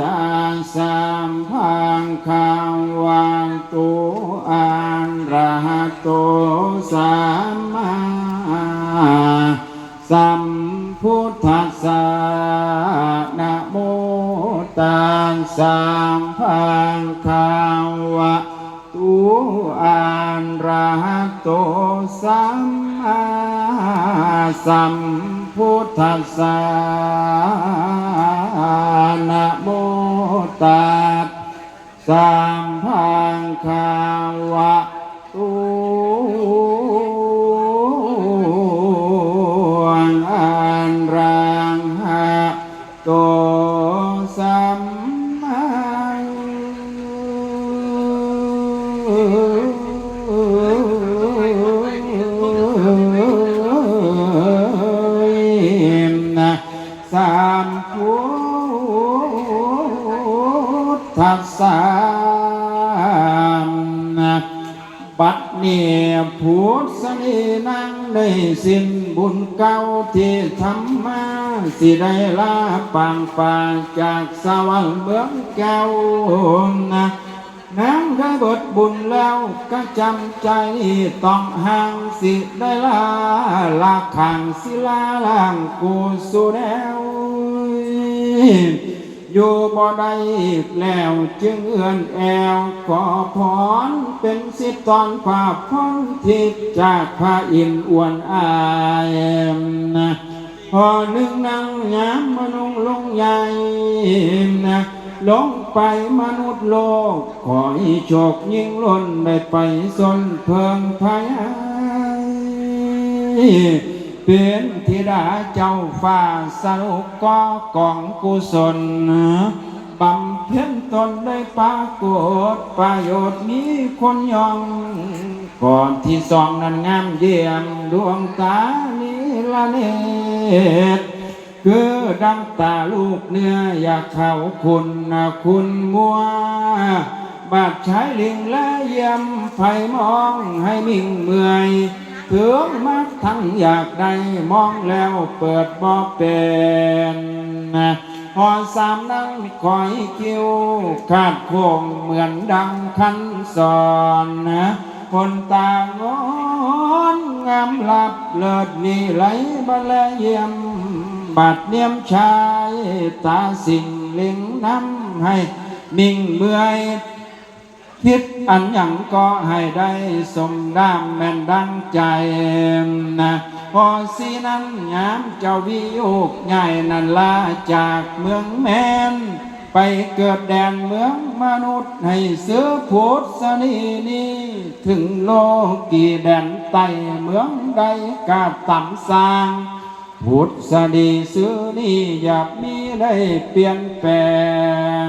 ตาสัมพังคาววันตุอันระหะโตสัมมาสัมพุทธัสสะนะโมตัสสะพังคาวะตุอันระหะโตสัมมาสัมพุทธัสสะนะโม ตัสสะพังคาวะตุอันรังหะโตสัมมา ทธัสสะนะบัดเนี่ยพุทธสนีนั่งในสิ้นบุญเก่าที่ทำมาสิได้ลาปางปางจากสวรรค์เมืองแก้วนะน้ำได้บทบุญแล้วก็จำใจต้องห่างสิได้ลาลาขังศิลาล่างกูสุแล้ว อยู่บ่ได้แล้วจึงเอื้อนแอวขอพรเป็นสิบตอนภาพพ้นทิพย์จากพระอินทร์อวนอายนะพอหนึ่งนางยามมนุษย์ลงใหญ่นะลงไปมนุษย์โลก ขอให้โชคยิ่งล้นได้ไปสนเพิงพาย เป็นธิดาเจ้าฟ้าสรุปก็กองกุศลบำเพ็ญตนได้ปรากฏประโยชน์นี้คนยอง ก่อนที่สองนั้นงามเยี่ยมดวงตานี้ละเนตคือดังตาลูกเนื้ออยากเข้าคุณคุณมัวบาดใช้ลิงและเยี่ยมไฟมองให้มิ่งเมื่อย ถึงมักทั้งอยากได้มองแล้วเปิดบ่เป็นหอสามนั่งคอยคิวขาดโคงเหมือนดังคันสอนนะคนตางอนงามหลับเลิศนี่ไหลบะละเยี่ยมบาดเนียมชายตาสิ่งเล็งน้ำให้มิ่งเมื่อย คิดอันหยังก็ให้ได้สมดามแม่นดังใจนะพอสีนั้นยามเจ้าวิโยกใหญ่นันลาจากเมืองแมนไปเกิดแดนเมืองมนุษย์ให้เสือโพธสนีนี้ถึงโลกีแดนไตเมืองใดกาต่ำสร้างพุทธสดีซื้อนี่อยากมีได้เปลี่ยนแปล